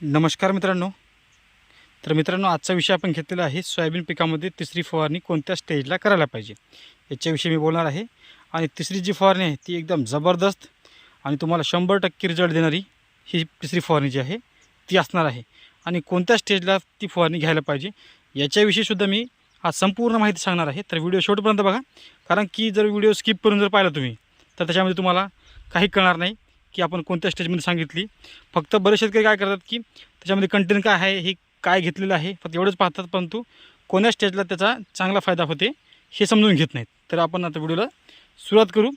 नमस्कार मित्रांनो. तर मित्रांनो आजचा विषय आपण घेतलेला आहे सोयाबीन पिकामध्ये तिसरी फवारणी कोणत्या स्टेजला करायला पाहिजे? याच्याविषयी मी बोलणार आहे. आणि तिसरी जी फवारणी आहे ती एकदम जबरदस्त आणि तुम्हाला शंभर टक्के रिझल्ट देणारी ही तिसरी फवारणी जी आहे ती असणार आहे. आणि कोणत्या स्टेजला ती फवारणी घ्यायला पाहिजे याच्याविषयीसुद्धा मी आज संपूर्ण माहिती सांगणार आहे. तर व्हिडिओ शेवटपर्यंत बघा. कारण की जर व्हिडिओ स्किप करून जर पाहिला तुम्ही तर त्याच्यामध्ये तुम्हाला काही कळणार नाही. की आपण कोणत्या स्टेजमध्ये सांगितली. फक्त बरेच शेतकरी काय करतात की त्याच्यामध्ये कंटेंट काय आहे हे काय घेतलेलं आहे फक्त एवढंच पाहतात परंतु कोण्या स्टेजला त्याचा चांगला फायदा होते हे समजून घेत नाहीत. तर आपण आता व्हिडिओला सुरुवात करू.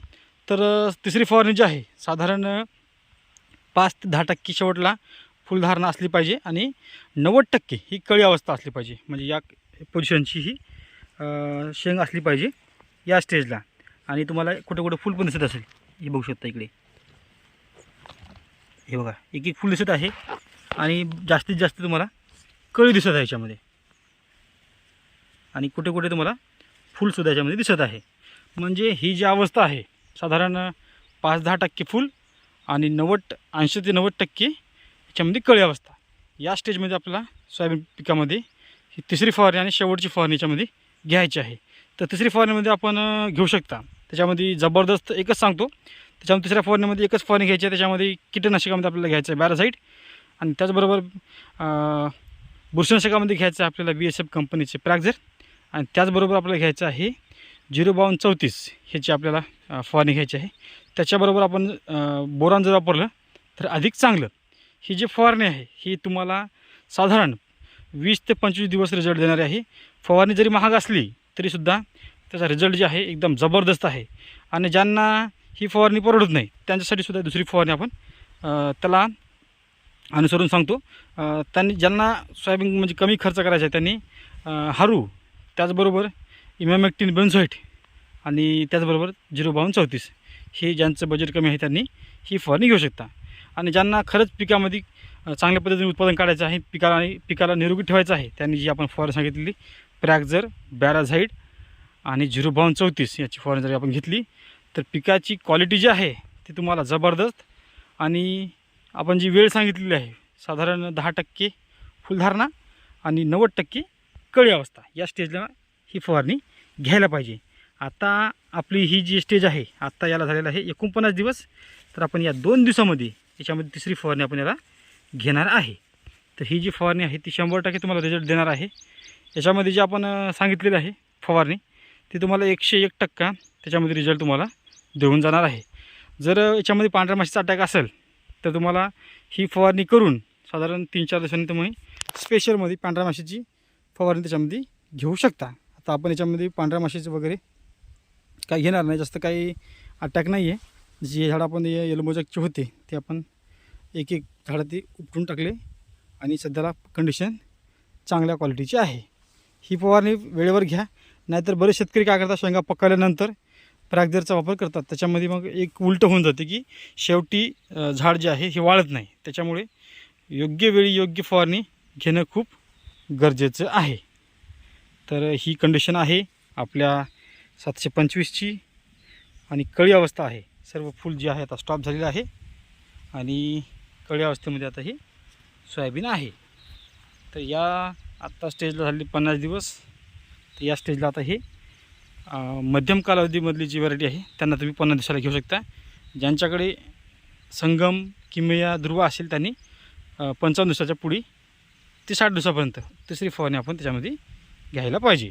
तर तिसरी फवारणी जी आहे साधारण पाच ते दहा टक्के शेवटला फुलधारणा असली पाहिजे आणि नव्वद टक्के ही कळी अवस्था असली पाहिजे. म्हणजे या पोझिशनची ही शेंग असली पाहिजे या स्टेजला आणि तुम्हाला कुठं कुठं फुल पण दिसत असेल हे बघू शकता इकडे. हे बघा एक एक फुल दिसत आहे आणि जास्तीत जास्त तुम्हाला कळी दिसत आहे याच्यामध्ये. आणि कुठे कुठे तुम्हाला फुलसुद्धा याच्यामध्ये दिसत आहे. म्हणजे ही जी अवस्था आहे साधारण पाच दहा टक्के फुल आणि नव्वद ऐंशी ते नव्वद टक्के याच्यामध्ये कळी अवस्था. या स्टेजमध्ये आपल्याला सोयाबीन पिकामध्ये ही तिसरी फवारणी आणि शेवटची फवारणी याच्यामध्ये घ्यायची आहे. तर तिसरी फवारणीमध्ये आपण घेऊ शकता. त्याच्यामध्ये जबरदस्त एकच सांगतो त्याच्यामध्ये तिसऱ्या फवारणीमध्ये एकच फवारणी घ्यायची आहे त्याच्यामध्ये कीटकनाशकामध्ये आपल्याला घ्यायचं आहे बॅरासाईट आणि त्याचबरोबर बुरशनाशकामध्ये बुरशीनाशकामध्ये घ्यायचं आहे आपल्याला बी एस एफ कंपनीचे प्रॅक्झर आणि त्याचबरोबर आपल्याला घ्यायचं आहे झिरो बावन्न चौतीस ह्याची आपल्याला फवारणी घ्यायची आहे. त्याच्याबरोबर आपण बोरान जर वापरलं तर अधिक चांगलं. ही जी फवारणी आहे ही तुम्हाला साधारण वीस ते पंचवीस दिवस रिझल्ट देणारी आहे. फवारणी जरी महाग असली तरीसुद्धा त्याचा रिझल्ट जे आहे एकदम जबरदस्त आहे. आणि ज्यांना ही फवारणी परवडत नाही. त्यांच्यासाठी सुद्धा दुसरी फवारणी आपण त्याला अनुसरून सांगतो. त्यांनी ज्यांना सोयाबीन म्हणजे कमी खर्च करायचा आहे त्यांनी हारू त्याचबरोबर इमॅमेक्टिन बेन्झोईट आणि त्याचबरोबर झिरो बावन्न चौतीस हे ज्यांचं बजेट कमी आहे त्यांनी ही फवारणी घेऊ शकता. आणि ज्यांना खरंच पिकामध्ये चांगल्या पद्धतीने उत्पादन काढायचं आहे पिकाला आणि पिकाला निरोगी ठेवायचं आहे त्यांनी जी आपण फवारणी सांगितलेली प्रॅक्झर बॅराझाईड आणि झिरो बावन्न चौतीस याची फवारणी जर आपण घेतली तर पिकाची क्वालिटी जी आहे ती तुम्हाला जबरदस्त. आणि आपण जी वेळ सांगितलेली आहे साधारण दहा टक्के फुलधारणा आणि नव्वद टक्के कळी अवस्था. या स्टेजला ही फवारणी घ्यायला पाहिजे. आता आपली ही जी स्टेज आहे आत्ता याला झालेला आहे एकोणपन्नास दिवस. तर आपण या दोन दिवसामध्ये याच्यामध्ये तिसरी फवारणी आपण याला घेणार आहे. तर ही जी फवारणी आहे ती शंभर टक्के तुम्हाला रिझल्ट देणार आहे. याच्यामध्ये जे आपण सांगितलेलं आहे फवारणी ती तुम्हाला एकशे एक टक्का त्याच्यामध्ये रिझल्ट तुम्हाला देऊन जाणार आहे. जर याच्यामध्ये पांढऱ्या माशीचा अटॅक असेल तर तुम्हाला ही फवारणी करून साधारण तीन चार दिवसांनी तुम्ही स्पेशलमध्ये पांढऱ्या माशीची फवारणी त्याच्यामध्ये घेऊ शकता. आता आपण याच्यामध्ये पांढऱ्या माशीचं वगैरे काही घेणार नाही. जास्त काही अटॅक नाही आहे जे झाडं आपण येलमोजकचे होते ते आपण एक एक झाडं ते उपटून टाकले आणि सध्याला कंडिशन चांगल्या क्वालिटीची आहे. ही फवारणी वेळेवर घ्या. नाहीतर बरेच शेतकरी काय करतात शेंगा पकडल्यानंतर प्रॅक्झरचा वापर करतात. त्याच्यामध्ये मग एक उलटं होऊन जाते की शेवटी झाड जे आहे हे वाळत नाही. त्याच्यामुळे योग्य वेळी योग्य फवारणी घेणं खूप गरजेचं आहे. तर ही कंडिशन आहे आपल्या सातशे पंचवीसची आणि कळी अवस्था आहे. सर्व फूल जे आहे आता स्टॉप झालेलं आहे आणि कळी अवस्थेमध्ये आता ही सोयाबीन आहे. तर या आत्ता स्टेजला झालेली पन्नास दिवस तर या स्टेजला आता हे मध्यम कालावधीमधली जी व्हरायटी आहे त्यांना तुम्ही पन्नास दिवसाला घेऊ शकता. ज्यांच्याकडे संगम किमया ध्रुव असेल त्यांनी पंचावन्न दिवसाच्या पुढी ते साठ दिवसापर्यंत तिसरी फवारणी आपण त्याच्यामध्ये घ्यायला पाहिजे.